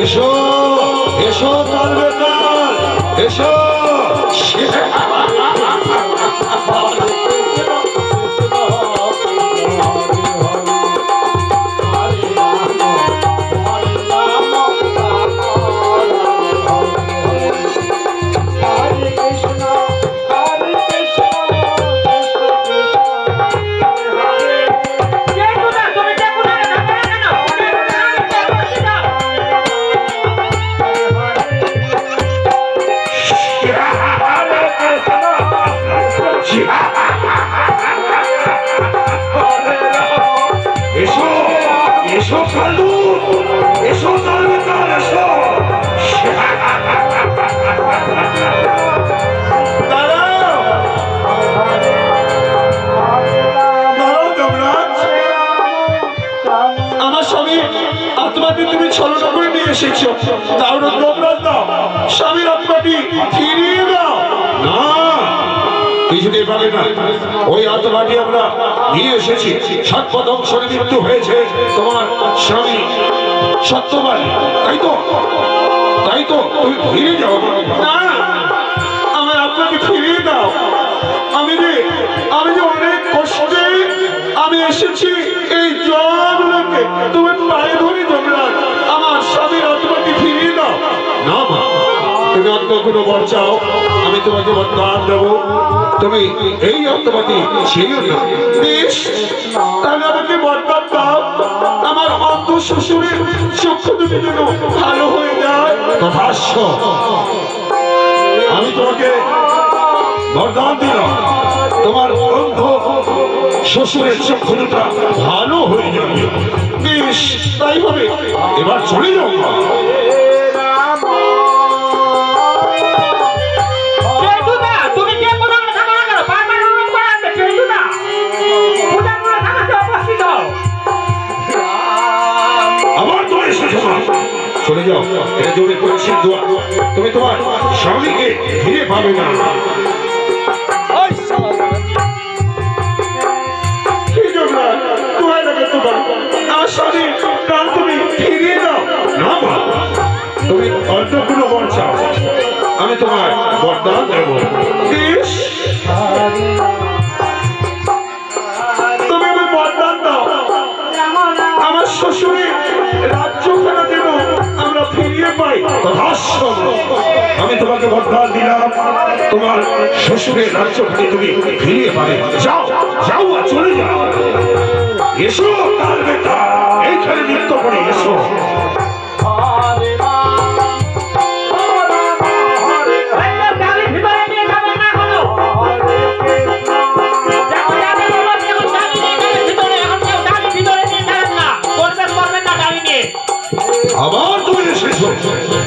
এসো এসো তার বেকার এসো এসো এসেছ। না যমরাজ দাও। স্বামীর আত্মাটি ফিরিয়ে দাও। না কিছুতেই পারে না ওই আত্মাটি আমরা নিয়ে এসেছি। সাত পদংশরে মৃত্যু হয়েছে তোমার স্বামী। সত্যবান তাই তো? তাই তো? তুমি ফিরে যাও। না আমার আত্মাকে ফিরিয়ে দাও। আমি যে আমি যে অনেক কষ্টে আমি এসেছি এই জলকে তুমি পায়ে ধরে যমরাজ তুমি অন্য কোনো বর চাও, আমি তোমাকে বরদান দেবো। তুমি এই অন্তপাতি না বেশ, তাহলে আমাকে বরদান দাও। আমার অন্ধ শ্বশুরের চক্ষু দুটি যেন ভালো হয়ে যায়। তথাস্য আমি তোমাকে বরদান দিলাম। তোমার অন্ধ শ্বশুরের চক্ষুটা ভালো হয়ে যাবে। বেশ, তাই হবে। এবার চলে যাও চলে যাও। এটা জোরে করেছি দোয়া। তুমি তোমার স্বামীকে ফিরে পাবে না। কি যমরাজ তোমায় লাগে তোমার। আমার স্বামী প্রাণ তুমি ফিরিয়ে দাও। না তুমি অন্য কোনো বর চাও। আমি তোমার বরদান দেবো। তুমি আমি বরদান দাও। আমার শ্বশুরের আমি তোমাকে বরদান দিলাম। তোমার শ্বশুরের রাজ্যখানে তুমি ফিরিয়ে পাবে। যাও যাও আর চলে যাও। এসো তার বেটা। এইখানে নৃত্য করে এসো। আবার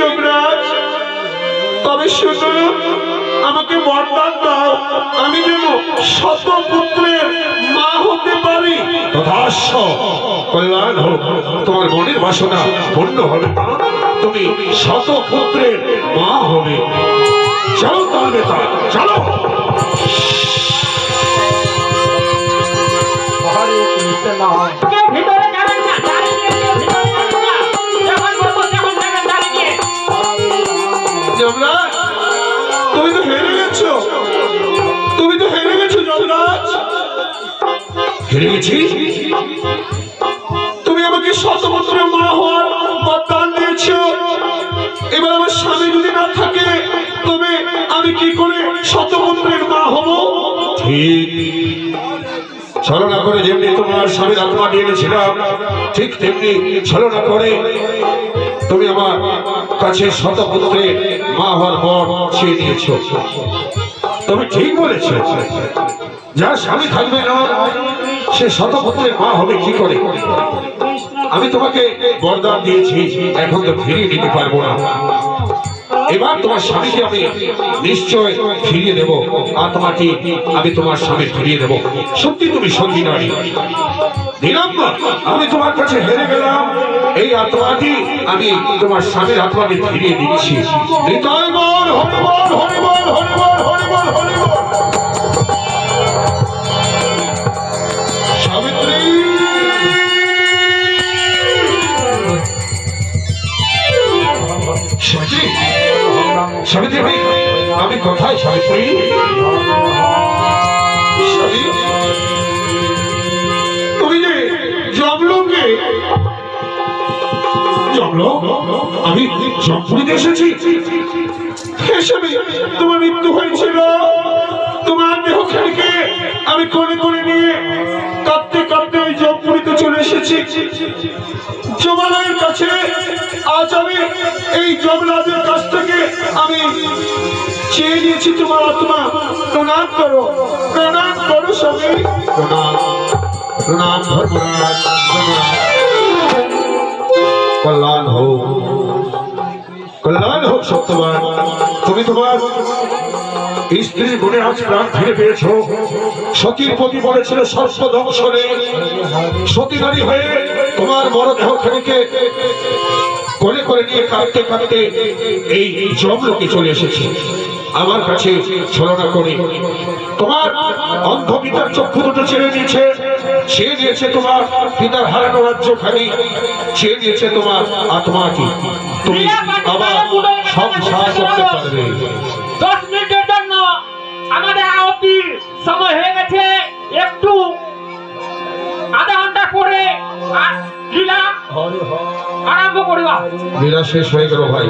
হে যমরাজ তবে শুনো আমাকে বরদান দাও। আমি যেন শত পুত্রের মা হতে পারি। তথাস্য কল্যাণ হোক তোমার মনের বাসনা পূর্ণ হবে। তুমি শত পুত্রের মা হবে। চলো তাহলে তা চলো। কেউ ভিতরে হেরে তুমি আমাকে শতপুত্র মা হওয়ার বরদান দিয়েছ। এবার আমার স্বামী যদি না থাকে, তবে আমি কি করে শতপুত্রের মা হব? ঠিক। ছলনা করে যেমনি তোমার স্বামীর আত্মা নিয়ে এনেছিলাম, ঠিক তেমনি ছলনা করে তুমি আমার কাছে শতপুত্রের মা হওয়ার পর চেয়ে নিয়েছ তুমি ঠিক বলেছ, যার স্বামী থাকবে না, সে শতপুত্রের মা হবে, কি করে? আমি তোমাকে বরদান দিয়েছি, এখন তো ফিরিয়ে নিতে পারব না। এবার তোমার স্বামীকে আমি নিশ্চয় ফিরিয়ে দেব আত্মাটি আমি তোমার স্বামী ফিরিয়ে দেব। সত্যি তুমি সত্যি নারী। আমি তোমার কাছে হেরে গেলাম। এই আত্মাটি আমি তোমার স্বামীর আত্মাকে ফিরিয়ে দিচ্ছি সাবিত্রী ভাই, আমি কোথায় সাবিত্রী? সাবিত্রী! আমি জমপুরিতে এসেছি। হিসেবে তোমার মৃত্যু হয়েছিল। তোমার দেহখানিকে আমি কোলে করে নিয়ে কাঁদতে কাঁদতে ওই জবপুরিতে চলে এসেছি। জমালয়ের কাছে আজ আমি এই জমরাজের কাছ থেকে আমি চেয়ে নিয়েছি তোমার আত্মা। প্রণাম করো প্রণাম করো স্বামী প্রণাম প্রণাম কল্যাণ হোক। কল্যাণ হোক সত্যবান। তুমি তোমার স্ত্রীর গুণে আজ প্রাণ ফিরে পেয়েছ। সতীর প্রতি সর্ব দংশনে হয়ে তোমার মরদেহ খানিকে কোলে করে নিয়ে কাঁদতে কাঁদতে এই জমলোকে চলে এসেছে। আমার কাছে ছলনা করে, তোমার অন্ধ পিতার চক্ষু দুটো ছেড়ে দিয়েছে। ছেড়ে দিয়েছে তোমার পিতার হারানো রাজ্য খালি ছেড়ে দিয়েছে তোমার আত্মাকে। তুমি আবার সব সাহায্য করতে পারবে। দশ মিনিটের জন্য আমাদের আরতির সময় হয়ে গেছে। একটু আধা ঘণ্টা পরে লীলা আরম্ভ করিবা। লীলা শেষ হয়ে গেল ভাই।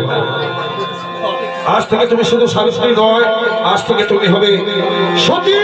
আজ থেকে তুমি শুধু সাবিত্রী নয় আজ থেকে তুমি হবে সতী।